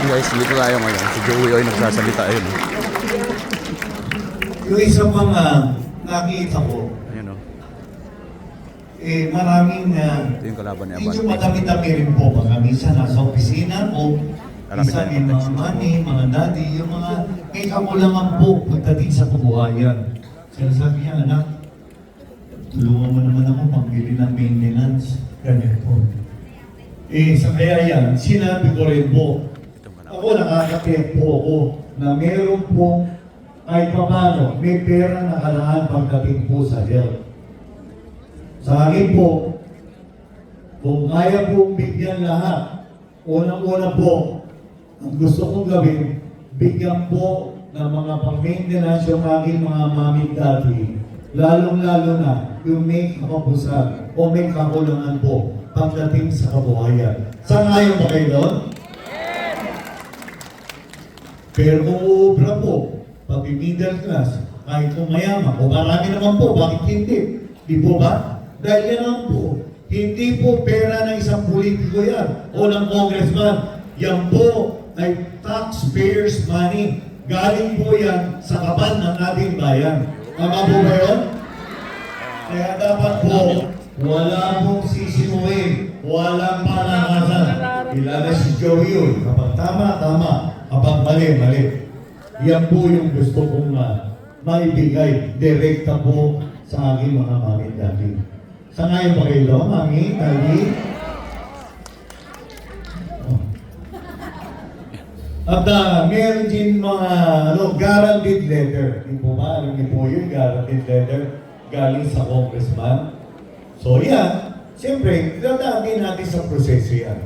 Guys, dito tayo ngayon. Si Joey ay nagsasalita ayun. oh. Yung isa pang ah, nakita ko, Ayun oh. eh, maraming uh, Ito yung kalaban ni medyo Aban. madami-dami rin po mga minsan nasa opisina o Marami minsan yung mga protection. mami, mga daddy, yung mga may kakulangan po pagdating sa kabuhayan. Sinasabi niya, anak, tulungan mo naman ako pambili ng maintenance. Ganyan po. Eh, sa kaya yan, sinabi ko rin po, ako nakakatiyak po ako na meron po kahit pa paano, may pera na kailangan pagdating po sa health. Sa akin po, kung kaya pong bigyan lahat, unang-una po, ang gusto kong gawin, bigyan po ng mga pang-maintenance yung aking mga mami daddy, lalong-lalo na yung may kapapusan o may kakulangan po pagdating sa kabuhayan. Saan ngayon ba kayo doon? Pero kung uubra po, pati middle class, kahit kung mayaman, o marami naman po, bakit hindi? Di po ba? Dahil yan naman po, hindi po pera ng isang politiko yan o ng congressman. Yan po ay taxpayers money. Galing po yan sa kaban ng ating bayan. Tama po ba yun? Kaya dapat po, wala pong sisimuhin, walang palakasan. Ilala si Joey yun. Kapag tama, tama. Kapag mali, mali. Yan po yung gusto kong uh, maibigay direkta po sa aking mga mami at daddy. Sa ngayon pa kayo, mami, daddy? Oh. At uh, meron din mga ano, guaranteed letter. Di po ba? Alam niyo po yun, guaranteed letter galing sa congressman. So yan, siyempre, dadaan din natin sa proseso yan.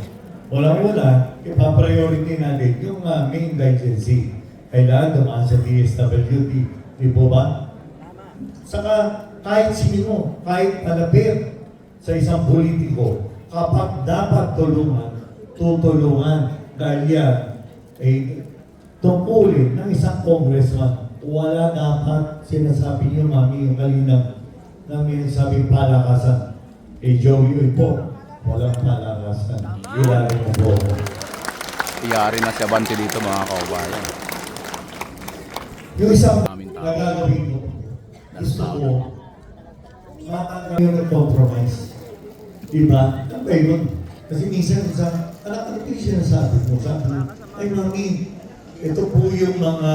Walang-una, ipapriority natin yung uh, main indigency. Kailangan dumaan sa DSWD. Di po ba? Saka kahit sino, kahit palapit sa isang politiko, kapag dapat tulungan, tutulungan. Dahil yan, ay tungkulin ng isang congressman. Wala dapat sinasabi niyo, mami, yung kalina na may sabi palakasan. Eh, Joey, yun po, walang palakasan. Ilalim mo po. Iyari na si Abante dito mga kaubayan. Yung isang nagagawin ko, gusto ko, matanggal yung compromise. Diba? Ano ba yun? Kasi minsan sa, anak, ano yung sinasabi mo? Sabi ay mami, ito po yung mga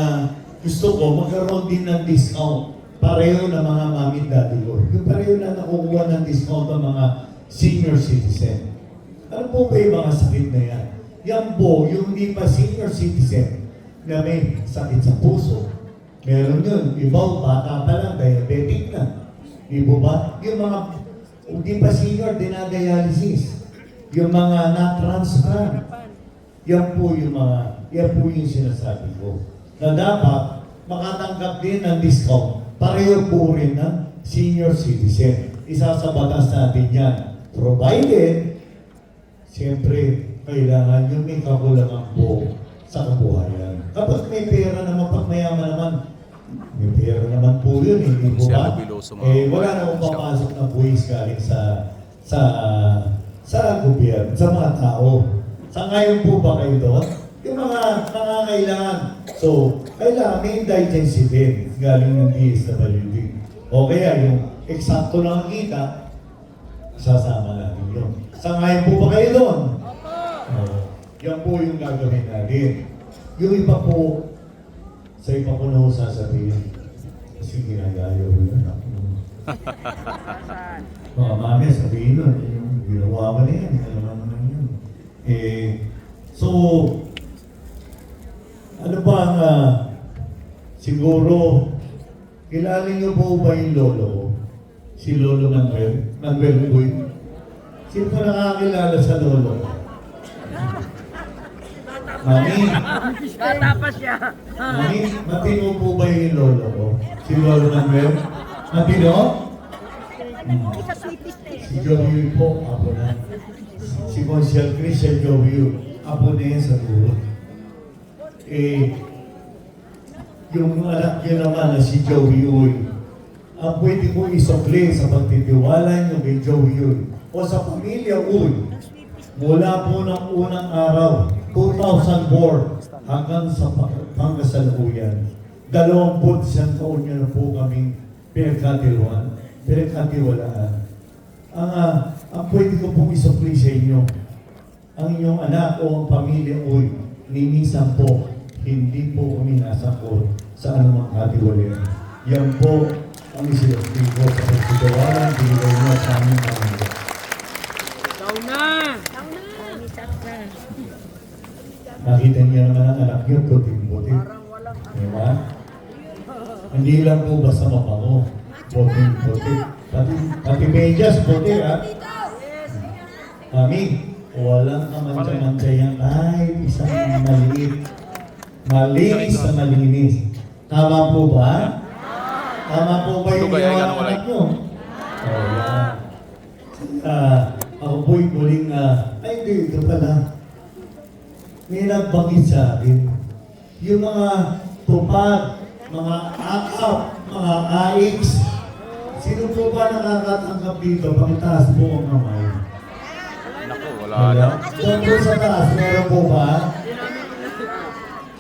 gusto ko, magkaroon din ng discount. Pareho na mga mami daddy ko. Yung pareho na nakukuha ng discount ng mga senior citizen. Ano po ba yung mga sakit na yan? Yan po, yung hindi pa senior citizen na may sakit sa puso. Meron yun. Iba, bata pa lang, diabetic na. Di po ba? Yung mga hindi pa senior, dinadialysis. Yung mga na-transplant. Yan po yung mga, yan po yung sinasabi ko. Na dapat makatanggap din ng discount. Pareho po rin ng senior citizen. Isa sa batas natin yan. Provided, siyempre, kailangan yung may kakulangan po sa kabuhayan. Kapag may pera naman, pag mayaman naman, may pera naman po yun, eh, hindi po Si ba? Eh, wala na akong papasok na buwis galing sa sa sa gobyerno, sa mga tao. Sa ngayon po ba kayo doon? Yung mga nangangailangan. So, kailangan may indigency din galing ng DSWD. O kaya yung eksakto lang ang kita, sasama natin yun. Sa ngayon po ba kayo doon? Oo. yan po yung gagawin natin. Yung iba po, sa iba ko na sasabihin, kasi ginagayo ko yun. Mga mami, sabihin nun, yung ginawa ko na yan, alam naman na yun. Eh, so, ano ba ang, ah, siguro, kilala niyo po ba yung lolo ko? Si Lolo Manuel? Manuel Boy? Sino pa nakakilala sa lolo ko? Mami, Bata pa siya. Mami, matino po ba yung lolo ko? Si Lolo Manuel? Matino? Hmm. Si Joey po, apo na. Si Consiel Chris, si Joey, apo na yan sa dulo. Eh, yung anak niya naman na si Joey Uy, ang pwede ko isukli sa pagtitiwala niyo kay Joey Uy o sa pamilya Uy, mula po ng unang araw, 2004, hanggang sa pangkasalukuyan. Dalawamput isang taon niyo na po kaming pinagkatiluan, pinagkatiwalaan. Ang, ah, ang pwede ko pong isukli sa inyo, ang inyong anak o ang pamilya uy, ninisan po, hindi po kami nasakot sa anumang katiwalian. Yan po ang isinukli ko sa pagsigawalan, binigay mo sa aming pamilya. Ikaw na! Nakita niya naman ang anak niyo, puting-puti. Di ba? Hindi lang po basta mapango. Puting-puti. Pati, pati medyas, puti ha. Mami, walang kamantya-mantya yan. Ay, isang maliit. Malinis sa malinis. Tama po ba? Tama po ba yung ginawa ng anak niyo? Oh, yan. Ah, ako po'y muling, ah, ay, hindi, ito pala may nagbangit sa akin. Yung mga tupad, mga akap, mga aiks, sino po ba nakakatanggap dito? Pakitaas po ang kamay. Naku, wala Wala? na. Doon po sa taas, meron po ba?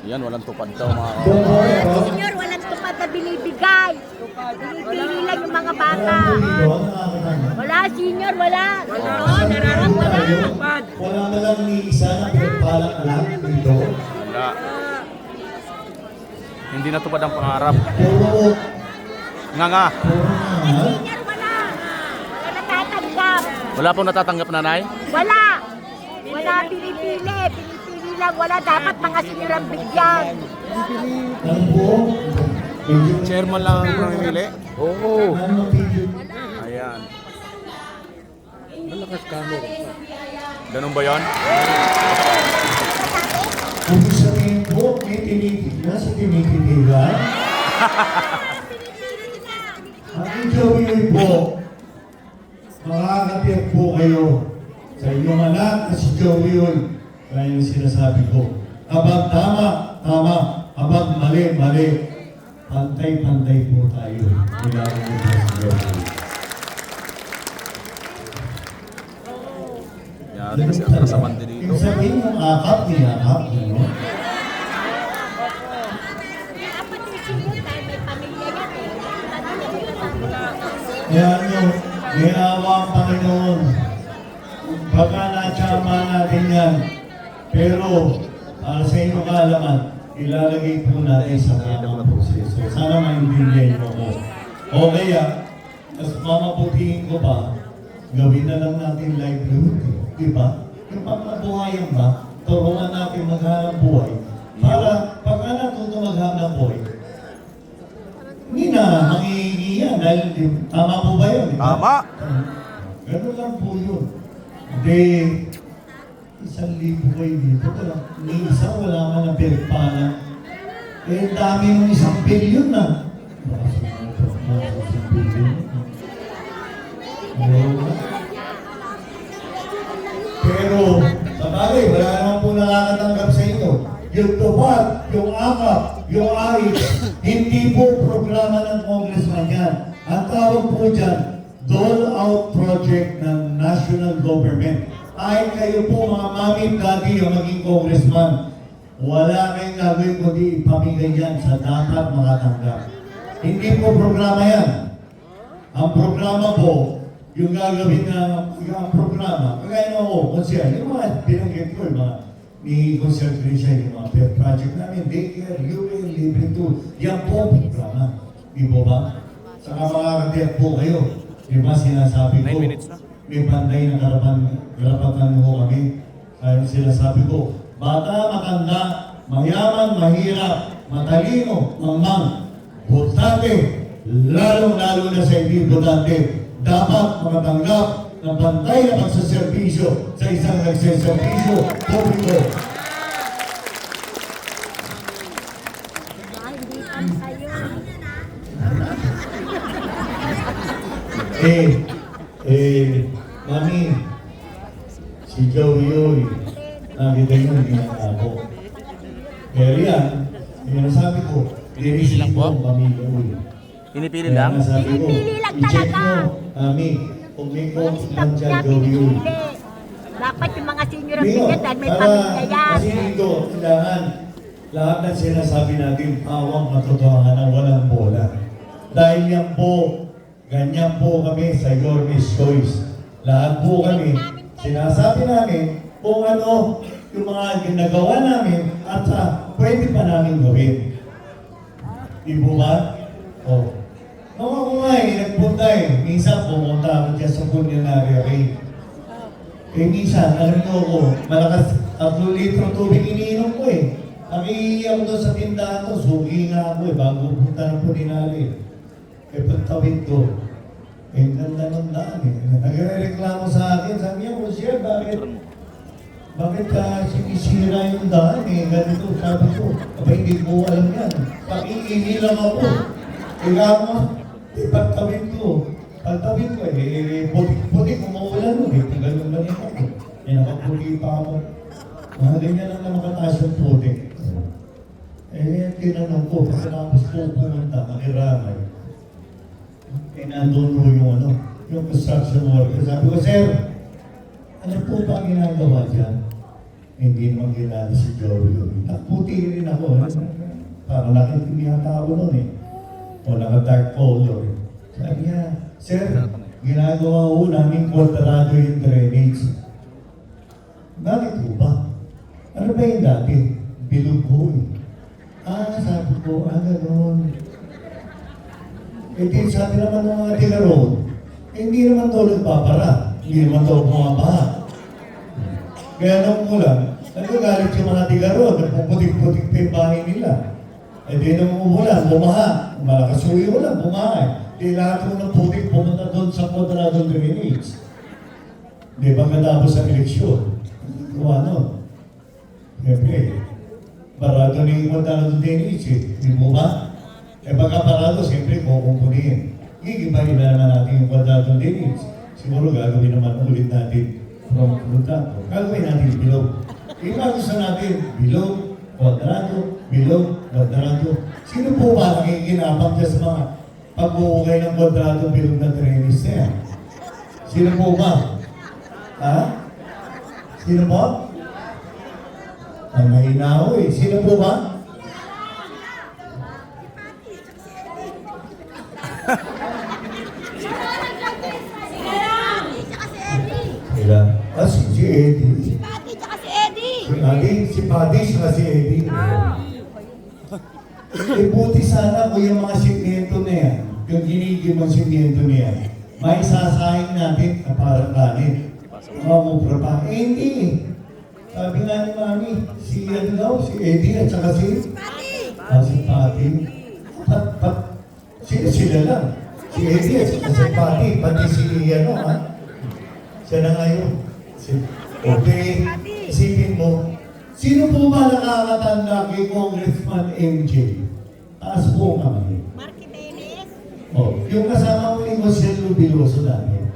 Yan, walang tupad daw mga meron? Senyor, walang tupad na binibigay. Binibili lang yung mga bata. Wala, senyor, wala. Wala, Oo, nararamdaman wala. Wala na lang ni isa na pinagpalang alam dito. Wala. Hindi natupad ang pangarap. Nga nga. Senyor, wala. Wala natatanggap. Wala pong natatanggap nanay? Wala. Wala pinipili. Lang. Wala. Dapat mga senyor ang bigyan. Chairman lang ang namimili? Oo. ano medyo, Ayan. Ganun ba yan? Kung sabihin po, may tinitignan sa tinititigan. Ang Joey po, makakatiyak po kayo sa inyong anak na si Joey yun. Kaya yung sinasabi ko, abang tama, tama, abang mali, mali. Pantay-pantay po tayo. Mo po si Joey. Yari kasi ang kasaman din dito. Yung sabihin yung akap, niyakap, no? Dapat yung senyor dahil may pamilya yan eh. Yan yung may awa ang Panginoon. Baka natsama natin yan. Pero para sa inyong kaalaman, ilalagay po natin sa tamang proseso. Sana maintindihan mo ko. O kaya, mas mamabutihin ko pa, gawin na lang natin livelihood. Di ba? Yung pagkabuhayan ba, turuan natin maghanap buhay. Para pagka natuto maghanap buhay, hindi na mangihingi yan dahil tama po ba yun? Tama. Ganun lang po yun. Hindi, isang libo kayo dito. Wala, ni isa wala man na pinagpala. Eh, dami ng isang bilyon na. Oo. Pero, sa bagay, wala naman po nakakatanggap sa inyo. Yung tupad, yung akap, yung ayos, hindi po programa ng congressman yan. Ang tawag po dyan, dole-out project ng national government. Ay kayo po mga mami daddy yung maging congressman. Wala kayong gagawin kundi ipamigay yan sa dapat makatanggap. Hindi po programa yan. Ang programa po, yung gagawin na yung programa, kagaya na ako, konsyal, yung mga binanggit ko, yung mga ni Consyal Grisha, yung mga pet project namin, daycare, UL, libre to, yan po programa. Di po ba? Saka mga katiyak po kayo, di ba sinasabi ko, Nine minutes na. May panday na karapan, karapatan mo kami. Kaya sinasabi ko, bata, matanda, mayaman, mahirap, matalino, mangmang, butante, lalong-lalo na sa hindi butante, dapat makatanggap ng pantay na pagsaservisyo sa isang nagsaservisyo publiko. Eh, mami, si Joey Yoy, nakita niyo hindi na ako. Pero yan, yung sabi ko, Pinipili lang ko po? ang pamilya Uy. Pinipili Kaya lang? ko, Pinipili lang i-check talaga. mo, mami, kung may Ang conflict stop dyan, Yoy. pinipili. Dapat yung mga senior ang bigyan dahil may para- pamilya yan. Kasi dito, kailangan lahat ng sinasabi natin, pawang katotohanan, walang bola. Dahil yan po, ganyan po kami sa Your Miss Choice. Lahat po kami, sinasabi namin kung ano yung mga ginagawa namin at sa pwede pa namin gawin. Di po ba? O. Nung ako nga eh, nagpunta eh. Minsan pumunta ako dyan sa Culinary Array. Eh minsan, alam niyo ako, malakas, tatlong litro tubig iniinom ko eh. Nakiiyak doon sa tindahan ko, sugi nga ako eh, bago punta ng Puninari. Eh pagtawid ko, eh ganda ng daan eh. Nagre-reklamo sa akin, sabi niya, oh sir, bakit? Bakit ka sinisira yung daan eh? Ganito, sabi ko, aba hindi ko alam yan. Pakiingi lang ako. Kaya mo, eh pagtawid ko, pagtawid ko eh, eh puti-puti, kumuulan mo eh. Ganun ba niya ako? Eh nakaputi pa ako. Mga ganyan lang na makataas yung puti. Eh, tinanong ko, pagkatapos ko pumunta, makiramay. Eh, nandun po yung ano, yung construction worker. Sabi ko, sir, ano po ba ang ginagawa dyan? Hindi naman kilala si Joey. Naputi rin ako. eh. Parang nakitindihan ako nun eh. O naka-dark color. Sabi niya, Sir, ginagawa ko namin kwadrado yung drainage. Bakit po ba? Ano ba yung dati? Bilog po eh. Ah, sabi ko, ah, gano'n. Eh, di sabi naman ng mga tiga road, eh, hindi naman daw nagpapara. Hindi naman daw bumabaha. Kaya nung ulan, nagagalit yung mga tiga road, nagpuputik-putik pa yung bahay nila. Eh di nung umulan, bumaha. Malakas yung ulan, bumaha eh. Di lahat mo ng putik pumunta doon sa quadrado drainage. Di ba katapos ang eleksyon? Kung ano? Siyempre, parado na yung quadrado drainage eh. Di mo ba? Eh pagka parado, siyempre kukumpunihin. Gigibahin na naman natin yung quadrado drainage. Siguro gagawin naman ulit natin from quadrado. Gagawin natin below. Iba natin below, kwadrado, below, kwadrado. Sino po ba nakikinabang dyan sa mga pag-uukay ng kwadrado below na na yan? Sino po ba? Ha? Sino po? Ang mahina ako eh. Sino po ba? Sila. Ah, si, si Eddie. Si Paddy, si Paddy, saka si Eddie. Eh, buti sana kung yung mga simyento na yan, yung ginigimang simyento na yan, may sasayang natin na parang kanin. Mamupra pa. Eh, hindi. Sabi nga ni Mami, si ano daw, si Eddie at saka si... Ah, si Patty. Pat, pat, sila, sila lang. Si Eddie at saka si Patty, pati si ano, ha? Siya na ngayon. Okay, isipin mo, sino po ba nakakatanda kay Congressman MJ? Taas po kami. Oh, yung kasama mo ni Jose Lubiloso dati.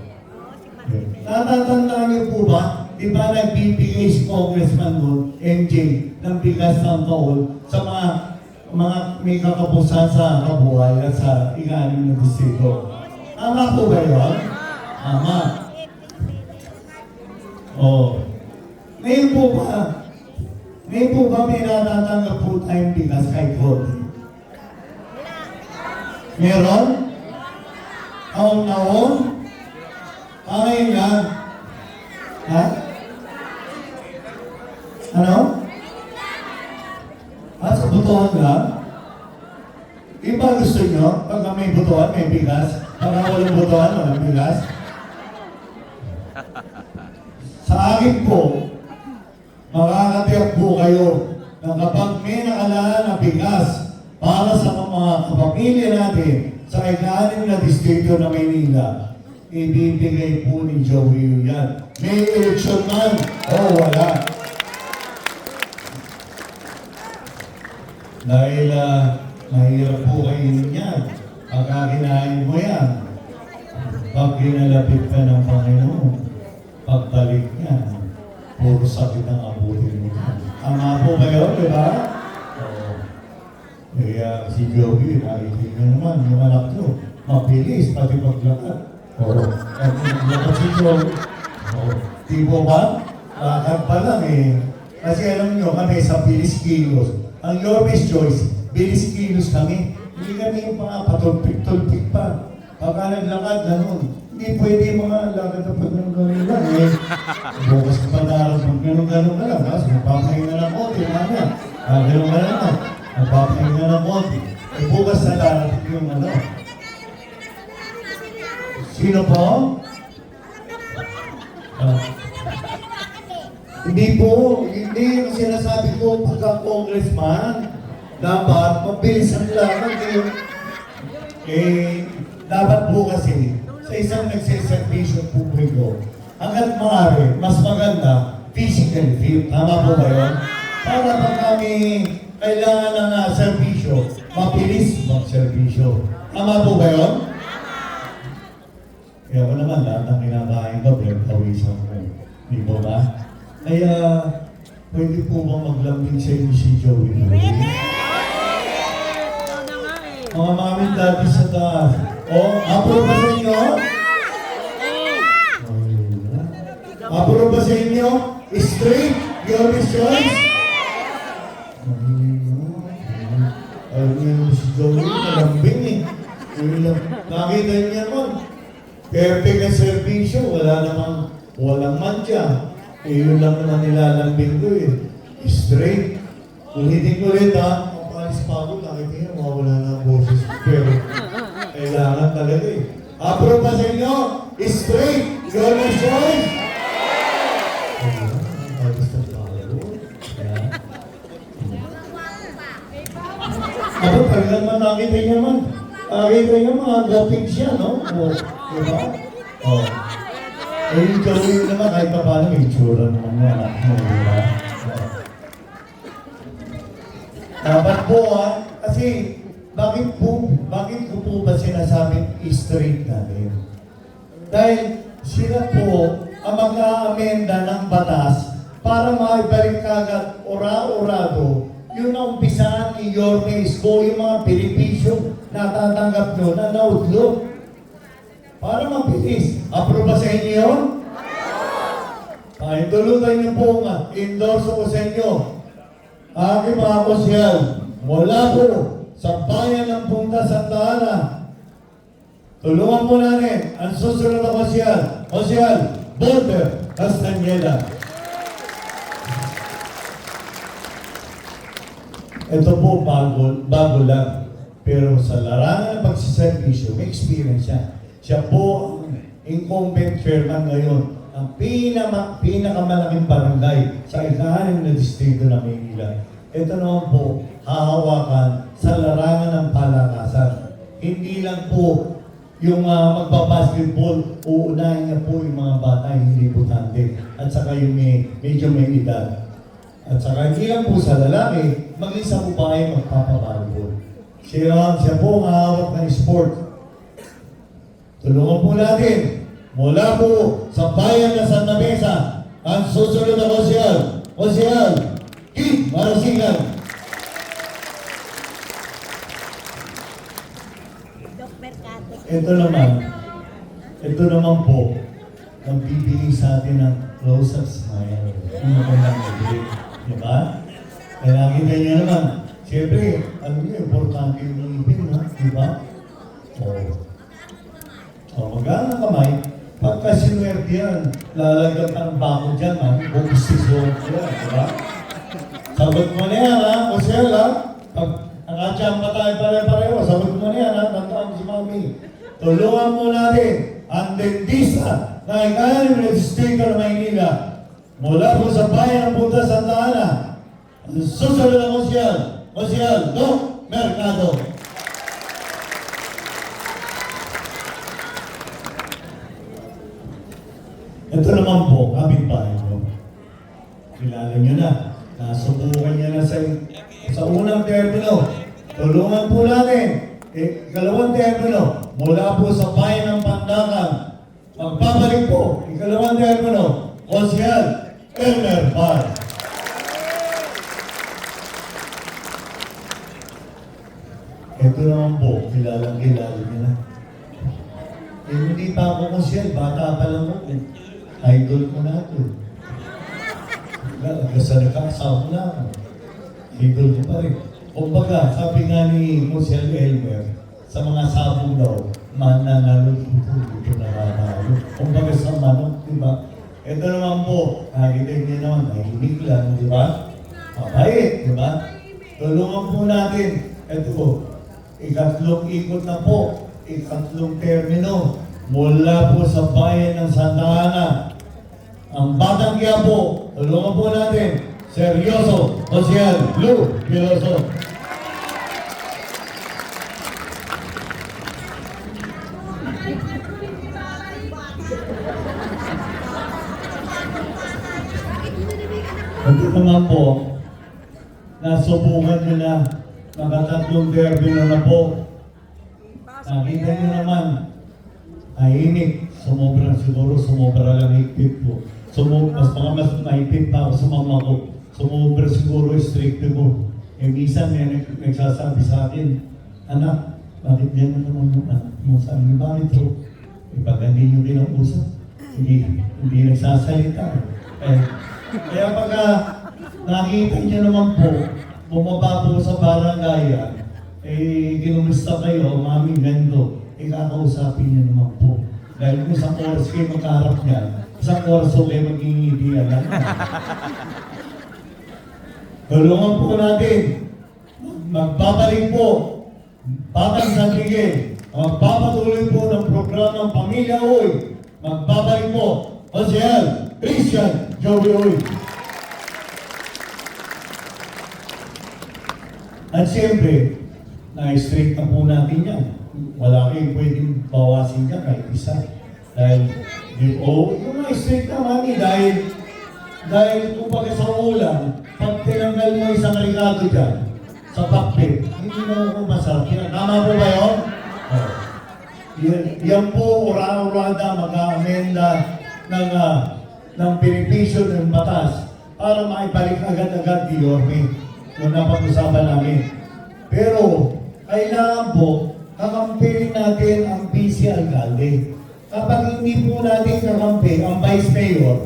Natatandaan niyo po ba, di ba nagbibigay si Congressman noon, MJ, ng bigas ng taon sa mga mga may kakapusan sa kabuhayan sa ikanim na distrito. Tama po ba yun? Tama. Oh. Ngayon po ba, ngayon po ba may natatanggap po tayong bigas kahit konti? Meron? Taon-taon? Ah, ngayon lang. Ha? Ano? Ah, sa butuhan lang? Iba gusto nyo, pag may butuhan, may bigas. Pag walang butuhan, walang bigas. Sa akin po, makakatiyak po kayo na kapag may nakalaan na bigas para sa mga kapamilya natin sa ikalim na distrito ng Maynila, ibibigay po ni Joey yan. May eleksyon man o wala. Dahil uh, mahirap po kayo niyan. Pagka kinain mo yan, pag ginalapit ka ng Panginoon, pagbalik niya, puro sakit ang abutin mo. Tama po kayo, di ba? Oo. Kaya si Joey, nakikita naman, yung anak ko, mabilis, pati paglakad. Oo. At naglakad si Joey. Oo. Di po ba? lakad pa lang eh. Kasi alam nyo, kami sa Bilis Kilos. Ang Your Best Choice, Bilis Kilos kami. Hindi kami yung mga patulpik-tulpik pa. Pagka naglakad, ganun. Hindi pwede mga lakad na pag ganun lang eh. Bukas ka pa naroon pag ganun-ganun ka lang. Tapos magpapahinga ng konti, mamaya. Ah, ganun ka lang ah. Magpapahinga ng konti. Eh, bukas na darating yung ano. Sino po? Ah. Hindi po, hindi yung sinasabi ko pagka congressman, dapat mabilis ang lakad eh. Eh, dapat po kasi sa isang nagsiservisyo publiko, hanggat maaari, mas maganda, physical fit. Tama po ba yun? Para pag kami kailangan ng uh, servisyo, mabilis mag-servisyo. Tama po ba yun? Kaya ako naman, lahat ng kinakain ko, pinagpawisan ko. Di ba ba? Kaya, pwede po bang maglambing sa inyo si Joey? Eh. Mga mami dati sa taas. Oh, approve ba sa inyo? Approve ba sa inyo? Straight? Your choice? Ayun yun si Joey, malambing eh. Nakita niya naman. Perfect ang servisyo. Wala namang, walang mantya. Eh, yun lang naman nilalambing ko eh. Straight. Ulitin ko ulit ha. Ang palis pa ako, nakita niya, mawala na ang boses. ko. Pero, kailangan talaga eh. Approve ba sa inyo? Straight. Yan. Ako, pag naman nakita niya man, nakita niya mga goping siya, no? O, diba? O. Eh, yung gawin naman, kahit pa paano, may tsura naman yan, anak mo, diba? O. Dapat po, ha? Kasi, bakit po, bakit ko po ba sinasabing straight natin? Dahil sila po ang mag-aamenda ng batas para maibalik kagad ora-orado yun ang umpisahan ni Yorme Isko, yung mga benepisyo na tatanggap nyo na naudlo. Para mabilis. Approve ba sa inyo yun? Ay, tulutan niyo po nga. Endorse ko sa inyo. Aking mga kosyal, mula po sa bayan ng Punta Santa Ana, tulungan po natin ang susunod na kosyal. Kosyal, Boulder, Castañeda. Ito po bago, bago lang. Pero sa larangan ng pagsiservisyo, may experience siya. Siya po ang incumbent chairman ngayon ng pinama, pinakamalaking barangay sa ikahanin na distrito ng Maynila. Ito naman po, hahawakan sa larangan ng palakasan. Hindi lang po yung uh, magbabasketball, uunahin niya po yung mga bata, hindi butante. At saka yung may, medyo may edad. At saka hindi lang po sa lalaki, maging sa babae magpapabalbol. Siya, siya po ang hawak ng sport. Tulungan po natin. Mula po sa bayan ng Santa Mesa, ang susunod na konsyal, konsyal, Kid Marasigan. Dok Mercado. Ito naman, ito naman po, ang bibigay sa atin ng close-up smile. Yung magandang bibig. Di ba? Kaya nakita niyo naman, siyempre, alam niyo, importante yung ngipin, no? Di ba? Oo. O, magaan ang kamay. Pagka sinuwerte yan, lalagyan ka ng bako dyan, ha? Bukis yan, di ba? Mo na yan, ha? Kusel, ha? Tulungan mo natin ang dentista na ikalim ng Distrito ng Maynila mula po sa bayan ng Punta Santa Ana. Ang susunod na konsyal, konsyal, Doc Mercado. Ito naman po, kapitbahay ko. Kilala niyo na. Nasubukan niya na sa, sa unang termino. Tulungan po natin. Eh, ikalawang termino, mula po sa bayan ng Pandakan. Magpapalik po, ikalawang termino, Konsyal Elmer Par. Ito naman po, kilalang kilala niya na. Eh, hindi pa ako konsyal, bata pa lang ako. Idol ko na ito. Basta nagkakasama na. Idol ko pa rin. Kumbaga, sabi nga ni Mosiel Elmer, sa mga sabong daw, mananalo dito, dito nananalo. Kumbaga sa manok, di ba? Ito naman po, nakikita niyo naman, nahilig lang, di ba? Mabait, di ba? Tulungan po natin. Ito po, ikatlong ikot na po, ikatlong termino, mula po sa bayan ng Santa Ana. Ang Batang Quiapo, tulungan po natin, Seryoso, Social, Lu, Piloso. Po, nasubukan nyo na, nakatatlong derby na na po. Nakita nyo naman, tahimik, sumobra siguro, sumobra lang higpit po. Sumo, mas mga mas mahigpit pa ako sa mama ko. Sumobra siguro, strict ko. Eh, minsan may nag- nagsasabi sa akin, anak, bakit yan na naman yung anak mo? Sabi, bakit po? Eh, hindi nyo kinausap, hindi, hindi nagsasalita. Eh, kaya pagka nakita nyo naman po, bumaba po sa barangay, eh, kinumusta kayo, mami, ganito, eh, kakausapin nyo naman po. Dahil kung isang oras kayo magkaharap niyan, isang oras po kayo magingidi lang. Tulungan po natin. Magbabalik po. Batang San Miguel. Magpapatuloy po ng programang Pamilya Uy. Magbabalik po. Osiel, Christian, Joey Uy. At siyempre, na-straight na po natin yan. Wala kayong pwedeng bawasin ka kahit isa. Dahil, di, oh, yung na-straight na mami, dahil, dahil kumbaga sa ulam, pag tinanggal mo isang regado dyan, sa pakpit, hindi mo ko masarap. Tama po ba yun? Oh. Yan, yan po, ura-urada, mag-aamenda ng, uh, ng benepisyo ng batas para maibalik agad-agad di Yorme kung napag-usapan namin. Pero, kailangan po, kakampilin natin ang PC Alcalde. Kapag hindi po natin kakampi ang Vice Mayor,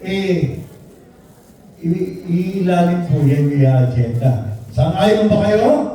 eh, ilalim po yan yung agenda. Saan ayon ba kayo?